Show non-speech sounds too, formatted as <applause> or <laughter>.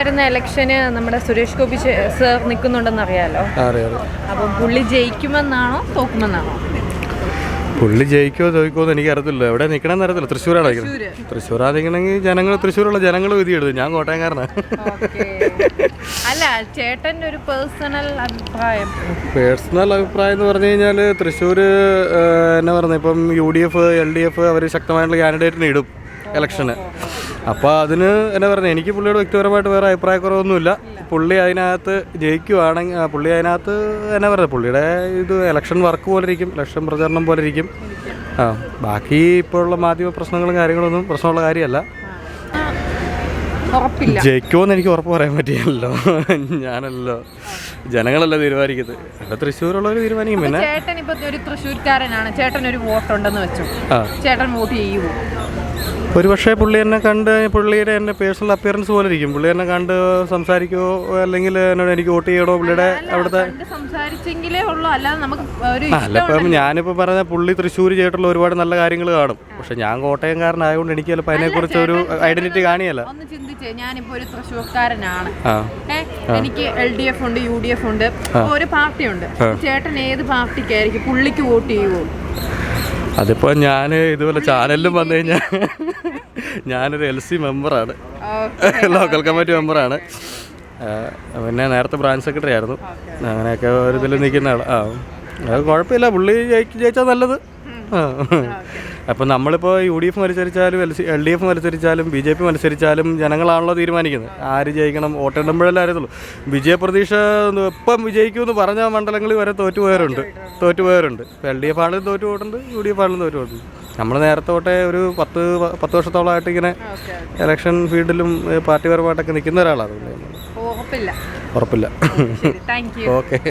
വരുന്ന ഇലക്ഷന് നമ്മുടെ സുരേഷ് ഗോപി സർ നിൽക്കുന്നുണ്ടെന്ന് അറിയാലോ? അറിയാം അപ്പം പുള്ളി ജയിക്കുമെന്നാണോ തോക്കുമെന്നാണോ? പുള്ളി ജയിക്കോ തോൽക്കോ എന്ന് എനിക്ക് അറിയത്തില്ല. എവിടെ നിൽക്കണമെന്ന് അറിയത്തില്ല. തൃശ്ശൂരാണ് നിൽക്കുന്നത് തൃശ്ശൂരാ? നിൽക്കണമെങ്കിൽ ജനങ്ങൾ തൃശ്ശൂരുള്ള ജനങ്ങൾ വിധി എടുത്തു ഞാൻ കോട്ടയംകാരനാണ് അല്ല ചേട്ടന്റെ ഒരു പേഴ്സണൽ അഭിപ്രായം. പേഴ്സണൽ അഭിപ്രായം എന്ന് പറഞ്ഞു കഴിഞ്ഞാൽ തൃശ്ശൂർ എന്നാ പറയുന്നത് ഇപ്പം U D F L D F അവർ ശക്തമായിട്ടുള്ള കാൻഡിഡേറ്റിനെ ഇടും. ഇലക്ഷന് അപ്പോൾ അതിന് എന്നെ പറഞ്ഞു എനിക്ക് പുള്ളിയോട് വ്യക്തിപരമായിട്ട് വേറെ അഭിപ്രായക്കുറവൊന്നുമില്ല. പുള്ളി അതിനകത്ത് ജയിക്കുവാണെങ്കിൽ പുള്ളി അതിനകത്ത് എന്നെ പറയുന്നത് പുള്ളിയുടെ ഇത് ഇലക്ഷൻ വർക്ക് പോലെ ഇരിക്കും ഇലക്ഷൻ പ്രചരണം പോലെ ഇരിക്കും ആ ബാക്കി ഇപ്പോഴുള്ള മാധ്യമ പ്രശ്നങ്ങളും കാര്യങ്ങളൊന്നും പ്രശ്നമുള്ള കാര്യമല്ല. ജയിക്കുമെന്ന് എനിക്ക് ഉറപ്പ് പറയാൻ പറ്റിയല്ലോ ഞാനല്ലോ ജനങ്ങളല്ല തീരുമാനിക്കുന്നത്. ഇവിടെ തൃശ്ശൂരുള്ളവർ തീരുമാനിക്കും പിന്നെ. ചേട്ടൻ ഇപ്പൊ ഒരു തൃശ്ശൂർക്കാരനാണ്. ചേട്ടൻ ഒരു വോട്ട് ഉണ്ടെന്ന് വെച്ചു ചേട്ടൻ വോട്ട് ചെയ്യുമോ ഒരു പക്ഷേ പുള്ളി എന്നെ കണ്ട് പുള്ളിയുടെ എന്റെ പേഴ്സണൽ അപ്പിയറൻസ് പോലെ ഇരിക്കും. പുള്ളി എന്നെ കണ്ട് സംസാരിക്കുമോ അല്ലെങ്കിൽ എന്നോട് എനിക്ക് വോട്ട് ചെയ്യണോ പുള്ളിയുടെ അവിടുത്തെ അല്ലപ്പം ഞാനിപ്പോൾ പറഞ്ഞ പുള്ളി തൃശ്ശൂർ ചെയ്തിട്ടുള്ള ഒരുപാട് നല്ല കാര്യങ്ങൾ കാണും. പക്ഷെ ഞാൻ കോട്ടയംകാരനായതുകൊണ്ട് എനിക്ക് ചിലപ്പോൾ അതിനെക്കുറിച്ച് ഒരു ഐഡന്റിറ്റി കാണിയല്ല. ഒന്ന് ചിന്തിച്ചേ. ഒരു തൃശ്ശൂർക്കാരനാണ്. എനിക്ക് എൽ ഡി എഫ് ഉണ്ട് യു ഡി എഫ് ഉണ്ട്. ഒരു പാർട്ടിയുണ്ട്. ചേട്ടൻ ഏത് പാർട്ടിക്കായിരിക്കും പുള്ളിക്ക് വോട്ട് ചെയ്യുമോ അതിപ്പോൾ ഞാൻ ഇതുപോലെ ചാനലിലും വന്നു കഴിഞ്ഞാൽ ഞാനൊരു എൽ സി മെമ്പറാണ്. ലോക്കൽ കമ്മിറ്റി മെമ്പറാണ്. പിന്നെ നേരത്തെ ബ്രാഞ്ച് സെക്രട്ടറി ആയിരുന്നു. അങ്ങനെയൊക്കെ ഒരു ഇതിൽ നിൽക്കുന്ന ആൾ ആ അത് കുഴപ്പമില്ല. പുള്ളി ജയിച്ച് ജയിച്ചാൽ നല്ലത്. ആ. നമ്മളിപ്പോ നമ്മളിപ്പോൾ യു ഡി എഫ് മത്സരിച്ചാലും എൽ ഡി എഫ് മത്സരിച്ചാലും ബി ജെ പി മത്സരിച്ചാലും ജനങ്ങളാണല്ലോ തീരുമാനിക്കുന്നത്. ആര് ജയിക്കണം? വോട്ടെണ്ണുമ്പോഴല്ലേ അറിയത്തുള്ളൂ. വിജയപ്രതീക്ഷ ഇപ്പം വിജയിക്കുമെന്ന് പറഞ്ഞ മണ്ഡലങ്ങളിൽ വരെ തോറ്റുപോയവരുണ്ട് തോറ്റുപോയവരുണ്ട് ഇപ്പോൾ എൽ ഡി എഫ് ആണെങ്കിലും തോറ്റു പോയിട്ടുണ്ട് യു ഡി എഫ് ആണെങ്കിലും തോറ്റു പോയിട്ടുണ്ട്. നമ്മൾ നേരത്തെ തൊട്ടേ ഒരു പത്ത് പത്ത് വർഷത്തോളമായിട്ട് ഇങ്ങനെ ഇലക്ഷൻ ഫീൽഡിലും പാർട്ടിപരമായിട്ടൊക്കെ നിൽക്കുന്ന ഒരാളാണ്. ഉറപ്പില്ല. ഓക്കെ. <laughs>